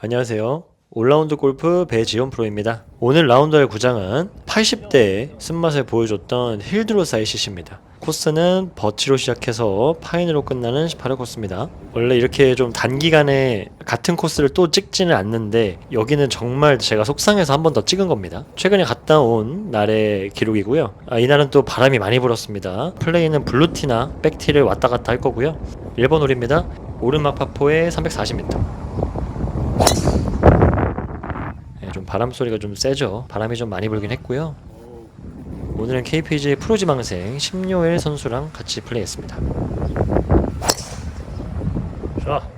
안녕하세요. 올라운드 골프 배지원 프로입니다. 오늘 라운드할 구장은 80대의 쓴맛을 보여줬던 힐드로사이 CC입니다. 코스는 버치로 시작해서 파인으로 끝나는 18호 코스입니다. 원래 이렇게 좀 단기간에 같은 코스를 또 찍지는 않는데 여기는 정말 제가 속상해서 한 번 더 찍은 겁니다. 최근에 갔다 온 날의 기록이고요. 아, 이날은 또 바람이 많이 불었습니다. 플레이는 블루티나 백티를 왔다 갔다 할 거고요. 1번 홀입니다. 오르막 파포에 340m. 네, 좀 바람 소리가 좀 세죠. 바람이 좀 많이 불긴 했고요. 오늘은 KPG 프로지망생 심요엘 선수랑 같이 플레이했습니다. 자,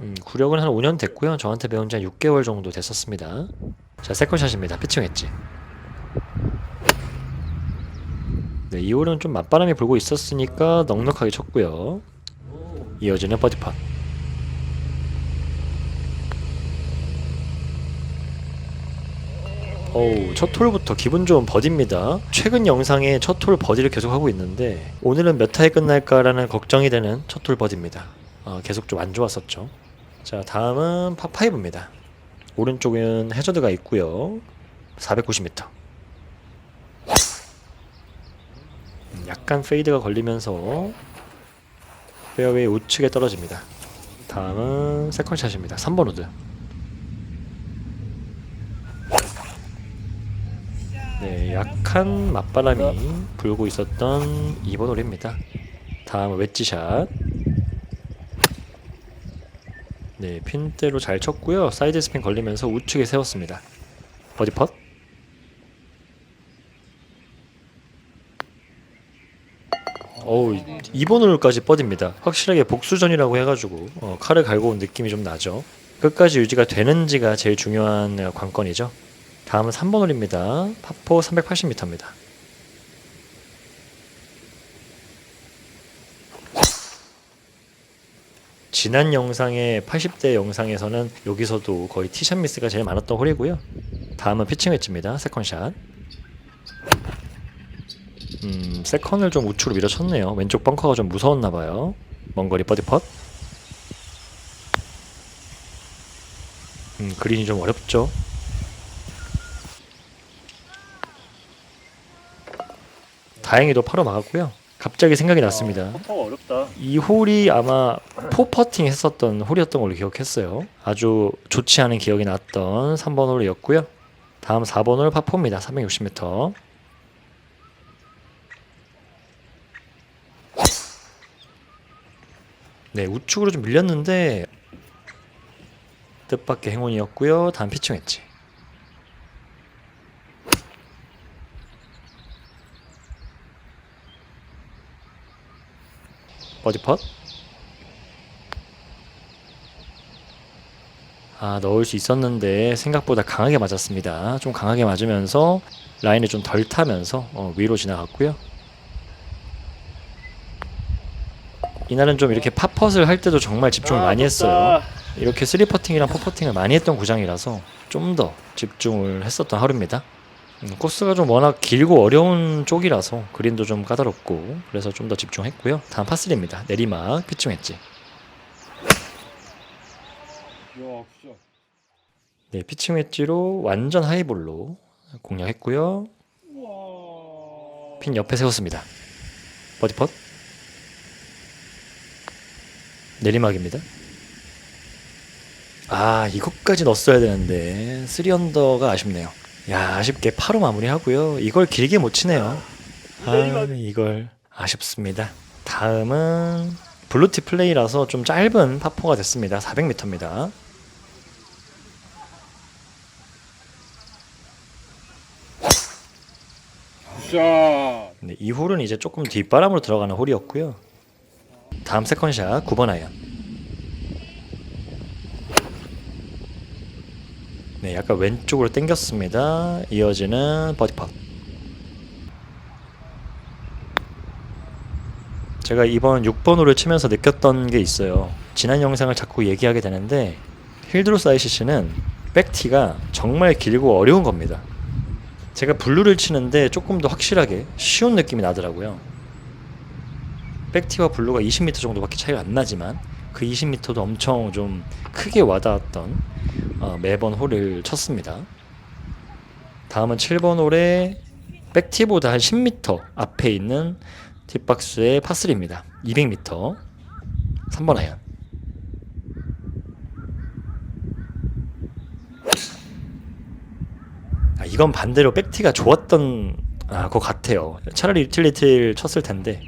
음, 구력은 한 5년 됐고요. 저한테 배운 지 한 6개월 정도 됐었습니다. 자, 세컨샷입니다. 피칭 엣지. 네, 이 홀은 좀 맞바람이 불고 있었으니까 넉넉하게 쳤고요. 이어지는 버디팟. 어우, 첫 홀부터 기분 좋은 버디입니다. 최근 영상에 첫홀 버디를 계속 하고 있는데 오늘은 몇 타에 끝날까라는 걱정이 되는 첫홀 버디입니다. 어, 계속 좀 안 좋았었죠. 자, 다음은 파5입니다. 오른쪽은 해저드가 있고요. 490m. 음, 약간 페이드가 걸리면서 페어웨이 우측에 떨어집니다. 다음은 세컨샷입니다. 3번 우드. 네, 약한 맞바람이 불고 있었던 2번 홀입니다. 다음은 웨지샷. 네, 핀대로 잘 쳤고요. 사이드 스핀 걸리면서 우측에 세웠습니다. 버디 펫. 어우, 2번 홀까지 뻗입니다. 확실하게 복수전이라고 해가지고 어, 칼을 갈고 온 느낌이 좀 나죠. 끝까지 유지가 되는지가 제일 중요한 어, 관건이죠. 다음은 3번 홀입니다. 파포 380m입니다. 지난 영상의 80대 영상에서는 여기서도 거의 티샷 미스가 제일 많았던 홀이고요. 다음은 피칭 웨지입니다. 세컨샷. 음, 세컨을 좀 우측으로 밀어쳤네요. 왼쪽 벙커가 좀 무서웠나 봐요. 먼 거리 버디 펫. 음, 그린이 좀 어렵죠. 다행히도 파로 막았고요. 갑자기 생각이 났습니다. 퍼터가 어렵다. 이 홀이 아마 포퍼팅 했었던 홀이었던 걸로 기억했어요. 아주 좋지 않은 기억이 났던 3번 홀이었고요. 다음 4번 홀 파포입니다. 360m. 네, 우측으로 좀 밀렸는데 뜻밖의 행운이었고요. 다음 피칭 했지. 버디 펫. 아, 넣을 수 있었는데 생각보다 강하게 맞았습니다. 좀 강하게 맞으면서 라인을 좀 덜 타면서 어, 위로 지나갔고요. 이날은 좀 이렇게 팝펫을 할 때도 정말 집중을 아, 많이. 했어요. 이렇게 쓰리 퍼팅이랑 포퍼팅을 많이 했던 구장이라서 좀 더 집중을 했었던 하루입니다. 음, 코스가 좀 워낙 길고 어려운 쪽이라서 그린도 좀 까다롭고 그래서 좀 더 집중했고요. 다음 파3입니다. 내리막 피칭 했지. 야, 진짜. 네, 피칭 웨지로 완전 하이볼로 공략했고요. 핀 옆에 세웠습니다. 버디 펫. 내리막입니다. 아, 이것까지 넣었어야 되는데 3언더가 아쉽네요. 야, 아쉽게 파로 마무리하고요. 이걸 길게 못 치네요. 아, 이걸 아쉽습니다. 다음은 블루티 플레이라서 좀 짧은 파포가 됐습니다. 400m입니다. 자. 네, 이 홀은 이제 조금 뒷바람으로 들어가는 홀이었고요. 다음 세컨샷 9번 아이언. 네, 약간 왼쪽으로 당겼습니다. 이어지는 버디 팟. 제가 이번 6번 홀을 치면서 느꼈던 게 있어요. 지난 영상을 자꾸 얘기하게 되는데 힐드로스 ICC는 백티가 정말 길고 어려운 겁니다. 제가 블루를 치는데 조금 더 확실하게 쉬운 느낌이 나더라고요. 백티와 블루가 20m 정도밖에 차이가 안 나지만 그 20m도 엄청 좀 크게 와닿았던 어, 매번 홀을 쳤습니다. 다음은 7번 홀에 백티보다 한 10m 앞에 있는 뒷박스의 파3입니다. 200m. 3번 아이언. 아, 이건 반대로 백티가 좋았던 아, 것 같아요. 차라리 유틸리티를 쳤을 텐데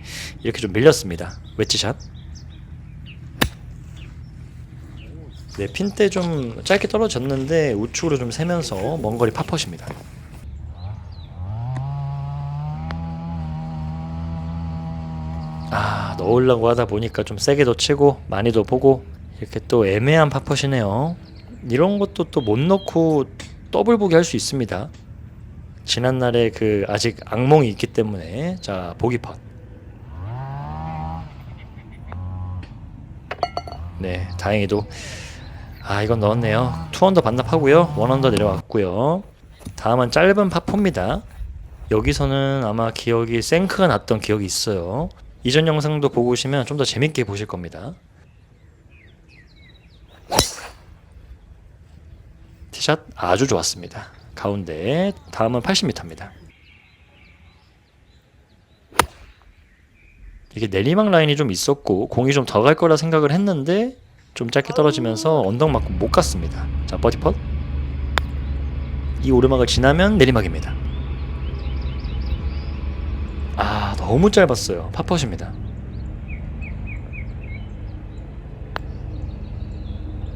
이렇게 좀 밀렸습니다. 웨지샷. 네, 핀 때 좀 짧게 떨어졌는데 우측으로 좀 세면서 먼 거리 파퍼십니다. 아, 넣으려고 하다 보니까 좀 세게도 치고 많이도 보고 이렇게 또 애매한 파퍼시네요. 이런 것도 또 못 넣고 더블 보기 할 수 있습니다. 지난날에 그 아직 악몽이 있기 때문에 자 보기 팟. 네, 다행히도 아 이건 넣었네요. 투 언더 반납하고요. 원 언더 내려왔고요. 다음은 짧은 파포입니다. 여기서는 아마 기억이 생크가 났던 기억이 있어요. 이전 영상도 보고 오시면 좀 더 재밌게 보실 겁니다. 티샷 아주 좋았습니다. 가운데 다음은 80m입니다. 이게 내리막 라인이 좀 있었고 공이 좀 더 갈 거라 생각을 했는데 좀 짧게 떨어지면서 언덕 맞고 못 갔습니다. 자 버디 펫. 이 오르막을 지나면 내리막입니다. 아 너무 짧았어요. 파펫입니다.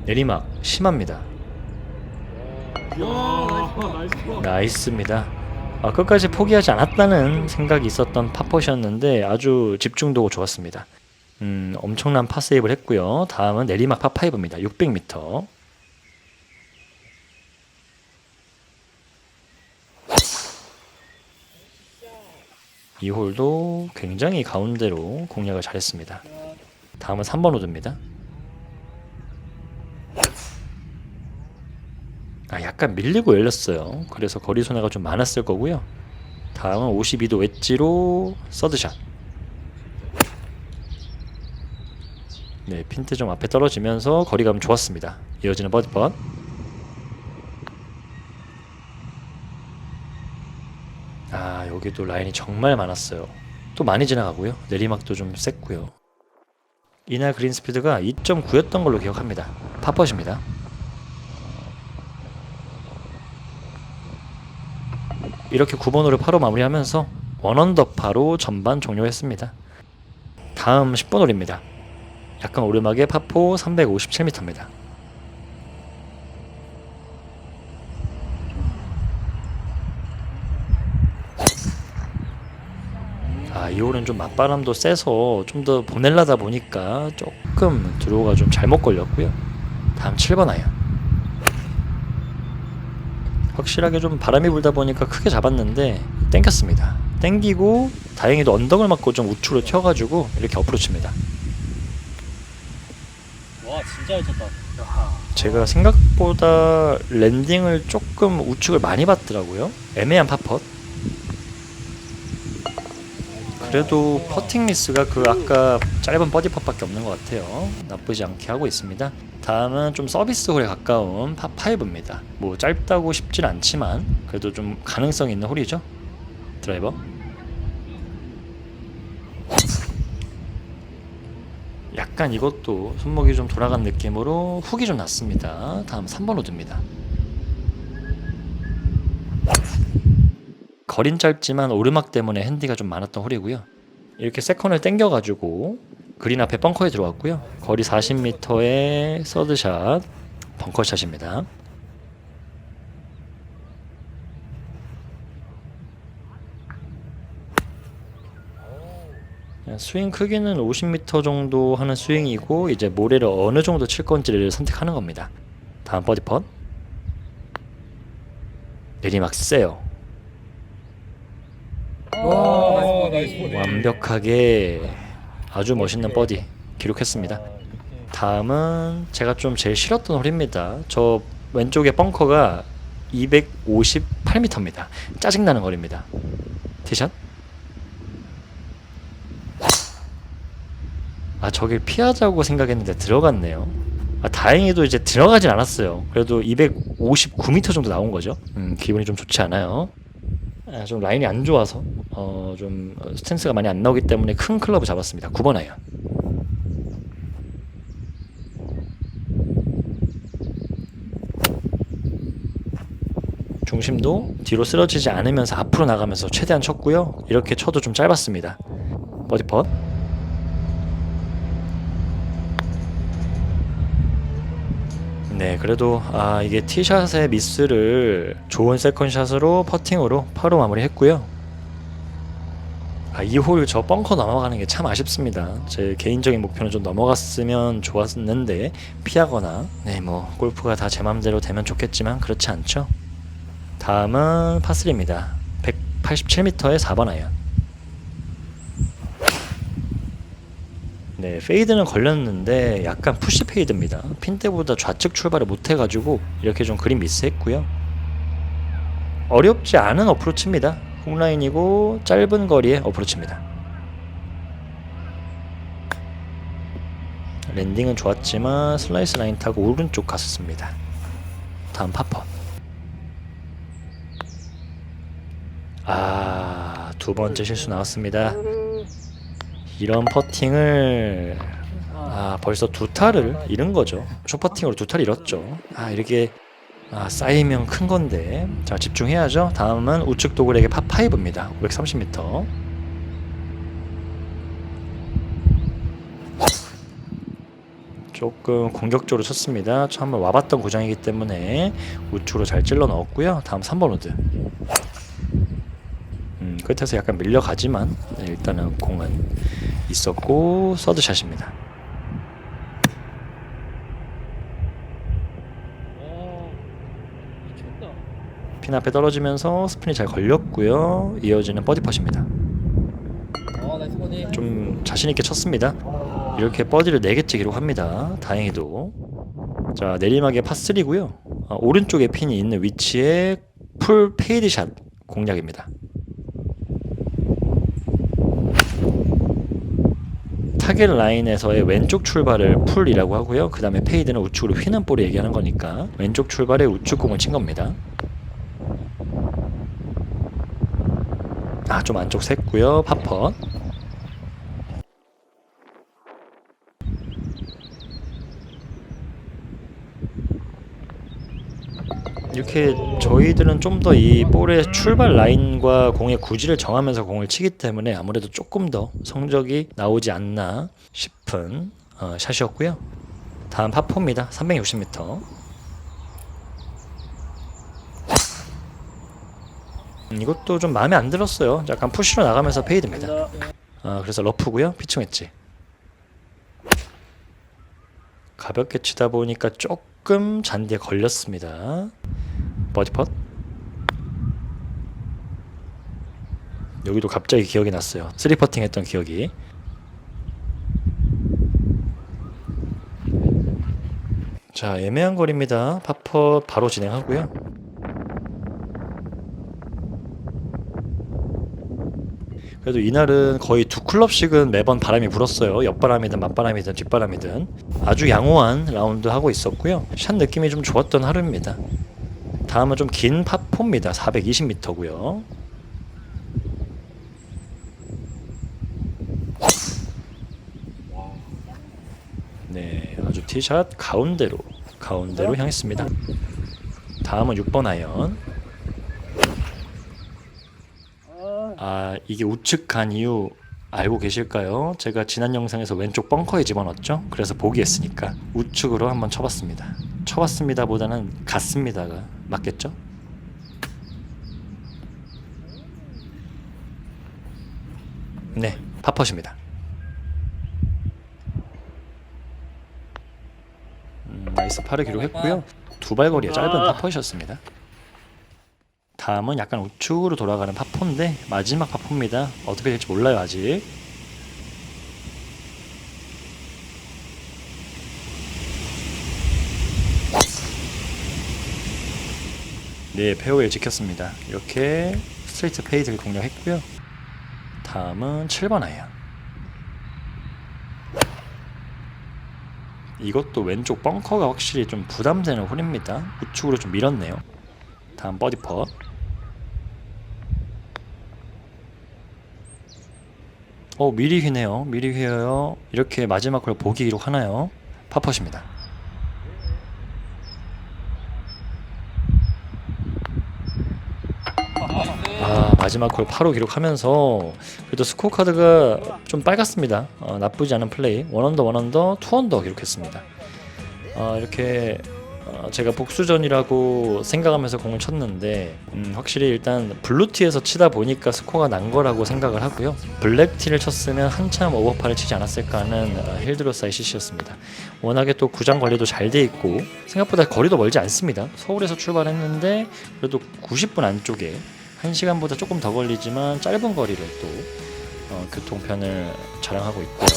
내리막 심합니다. 나이스입니다. 아, 끝까지 포기하지 않았다는 생각이 있었던 파펫이었는데 아주 집중도가 좋았습니다. 음, 엄청난 파세이브를 했고요. 다음은 내리막 파5입니다. 600m. 이 홀도 굉장히 가운데로 공략을 잘했습니다. 다음은 3번 호드입니다. 아, 약간 밀리고 열렸어요. 그래서 거리 손해가 좀 많았을 거고요. 다음은 52도 웨지로 서드샷. 네, 핀트 좀 앞에 떨어지면서 거리감 좋았습니다. 이어지는 버디 펫. 아, 여기도 라인이 정말 많았어요. 또 많이 지나가고요. 내리막도 좀 셌고요. 이날 그린 스피드가 2.9였던 걸로 기억합니다. 파퍼십니다. 이렇게 9번으로 파로 마무리하면서 원언더파로 전반 종료했습니다. 다음 10번 홀입니다. 약간 오르막의 파포 357m입니다. 아, 이 홀은 좀 맞바람도 세서 좀 더 보낼라다 보니까 조금 드로우가 좀 잘못 걸렸고요. 다음 7번 아이언. 확실하게 좀 바람이 불다 보니까 크게 잡았는데 땡겼습니다. 땡기고 다행히도 언덕을 맞고 좀 우측으로 튀어가지고 이렇게 어프로치입니다. 진짜 쳤다. 제가 생각보다 랜딩을 조금 우측을 많이 봤더라고요. 애매한 파펫. 그래도 퍼팅 미스가 그 아까 짧은 버디 팟밖에 없는 것 같아요. 나쁘지 않게 하고 있습니다. 다음은 좀 서비스 홀에 가까운 파5입니다. 뭐 짧다고 싶진 않지만 그래도 좀 가능성 있는 홀이죠. 드라이버. 약간 이것도 손목이 좀 돌아간 느낌으로 훅이 좀 났습니다. 다음 3번 호드입니다. 거린 짧지만 오르막 때문에 핸디가 좀 많았던 홀이고요. 이렇게 세컨을 땡겨가지고 그린 앞에 벙커에 들어왔고요. 거리 40m의 서드샷 벙커샷입니다. 스윙 크기는 50m 정도 하는 스윙이고 이제 모래를 어느 정도 칠 건지를 선택하는 겁니다. 다음 버디 펫 내리막 세요. 보네. 완벽하게 아주 멋있는 버디 기록했습니다. 다음은 제가 좀 제일 싫었던 홀입니다. 저 왼쪽에 벙커가 258m입니다. 짜증나는 거리입니다. 티샷? 아 저길 피하자고 생각했는데 들어갔네요. 아 다행히도 이제 들어가진 않았어요. 그래도 259m 정도 나온 거죠. 음 기분이 좀 좋지 않아요. 아, 좀 라인이 안 좋아서 어, 좀 스탠스가 많이 안 나오기 때문에 큰 클럽을 잡았습니다. 9번 아이언. 중심도 뒤로 쓰러지지 않으면서 앞으로 나가면서 최대한 쳤고요. 이렇게 쳐도 좀 짧았습니다. 버디 펫. 네, 그래도 아 이게 티샷의 미스를 좋은 세컨샷으로 퍼팅으로 파로 마무리했고요. 아, 이홀저 벙커 넘어가는 게 참 아쉽습니다. 제 개인적인 목표는 좀 넘어갔으면 좋았는데 피하거나 네, 뭐 골프가 다 제 맘대로 되면 좋겠지만 그렇지 않죠. 다음은 파3입니다. 187m의 4번 아이언. 네, 페이드는 걸렸는데 약간 푸시 페이드입니다. 핀 때보다 좌측 출발을 못 해가지고 이렇게 좀 그림 미스했고요. 어렵지 않은 어프로치입니다. 훅라인이고 짧은 거리의 어프로치입니다. 랜딩은 좋았지만 슬라이스 라인 타고 오른쪽 갔었습니다. 다음 파퍼. 아, 두 번째 실수 나왔습니다. 이런 퍼팅을 아 벌써 두 타를 잃은 거죠. 쇼퍼팅으로 두 타를 잃었죠. 아 이렇게 아, 쌓이면 큰 건데 자 집중해야죠. 다음은 우측 도굴에게 파5입니다. 530m. 조금 공격적으로 쳤습니다. 저 한번 와봤던 구장이기 때문에 우측으로 잘 찔러 넣었고요. 다음 3번 우드. 음, 끝에서 약간 밀려가지만 네, 일단은 공은 있었고 서드샷입니다. 핀 앞에 떨어지면서 스핀이 잘 걸렸고요. 이어지는 버디 펫입니다. 아 나이스 버디. 좀 자신 있게 쳤습니다. 이렇게 버디를 4개째 기록합니다. 다행히도. 자, 내리막에 파3고요. 아, 오른쪽에 핀이 있는 위치에 풀 페이드샷 공략입니다. 타겟 라인에서의 왼쪽 출발을 풀이라고 하고요. 그 다음에 페이드는 우측으로 휘는 볼을 얘기하는 거니까 왼쪽 출발에 우측 공을 친 겁니다. 아, 좀 안쪽 샜고요. 파펫. 이렇게 저희들은 좀 더 이 볼의 출발 라인과 공의 구질을 정하면서 공을 치기 때문에 아무래도 조금 더 성적이 나오지 않나 싶은 어, 샷이었고요. 다음 파포입니다. 360m. 음, 이것도 좀 마음에 안 들었어요. 약간 푸시로 나가면서 페이드입니다. 아, 그래서 러프고요. 피칭 했지. 가볍게 치다 보니까 조금 잔디에 걸렸습니다. 버디 펫. 여기도 갑자기 기억이 났어요. 쓰리 퍼팅 했던 기억이. 자, 애매한 거리입니다. 파퍼 바로 진행하고요. 그래도 이날은 거의 두 클럽씩은 매번 바람이 불었어요. 옆바람이든 맞바람이든 뒷바람이든 아주 양호한 라운드 하고 있었고요. 샷 느낌이 좀 좋았던 하루입니다. 다음은 좀 긴 파4입니다. 420m고요. 네, 아주 티샷 가운데로 가운데로 향했습니다. 다음은 6번 아이언. 아, 이게 우측 간 이유 알고 계실까요? 제가 지난 영상에서 왼쪽 벙커에 집어넣었죠? 그래서 보기했으니까 우측으로 한번 쳐봤습니다. 쳐봤습니다 보다는 갔습니다가 맞겠죠? 네, 파퍼십니다. 음, 나이스 파를 기록했고요. 두 발거리의 짧은 파퍼이셨습니다. 다음은 약간 우측으로 돌아가는 파포인데 마지막 파포입니다. 어떻게 될지 몰라요 아직. 네, 페어웨이 지켰습니다. 이렇게 스트레이트 페이드를 공략했고요. 다음은 7번 아이언. 이것도 왼쪽 벙커가 확실히 좀 부담되는 홀입니다. 우측으로 좀 밀었네요. 다음 버디 퍼. 어 미리 휘네요. 미리 휘어요. 이렇게 마지막 홀 보기 기록 하나요? 파퍼십니다. 아 마지막 홀 8호 기록하면서 그래도 스코어 카드가 좀 빨갛습니다. 어, 나쁘지 않은 플레이. 원언더 원언더 투언더 기록했습니다. 어, 이렇게 어, 제가 복수전이라고 생각하면서 공을 쳤는데 음, 확실히 일단 블루티에서 치다 보니까 스코어가 난 거라고 생각을 하고요. 블랙티를 쳤으면 한참 오버파를 치지 않았을까 하는 어, 힐드로사의 CC였습니다. 워낙에 또 구장 관리도 잘 돼 있고 생각보다 거리도 멀지 않습니다. 서울에서 출발했는데 그래도 90분 안쪽에 1시간보다 조금 더 걸리지만 짧은 거리를 또 어, 교통편을 자랑하고 있고요.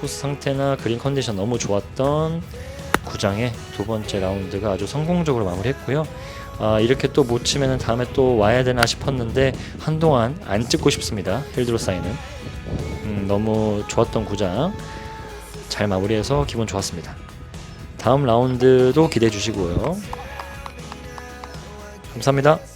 코스 상태나 그린 컨디션 너무 좋았던 구장의 두 번째 라운드가 아주 성공적으로 마무리했고요. 아, 이렇게 또 못 치면 다음에 또 와야 되나 싶었는데 한동안 안 찍고 싶습니다. 힐드로 사인은 음, 너무 좋았던 구장 잘 마무리해서 기분 좋았습니다. 다음 라운드도 기대해 주시고요. 감사합니다.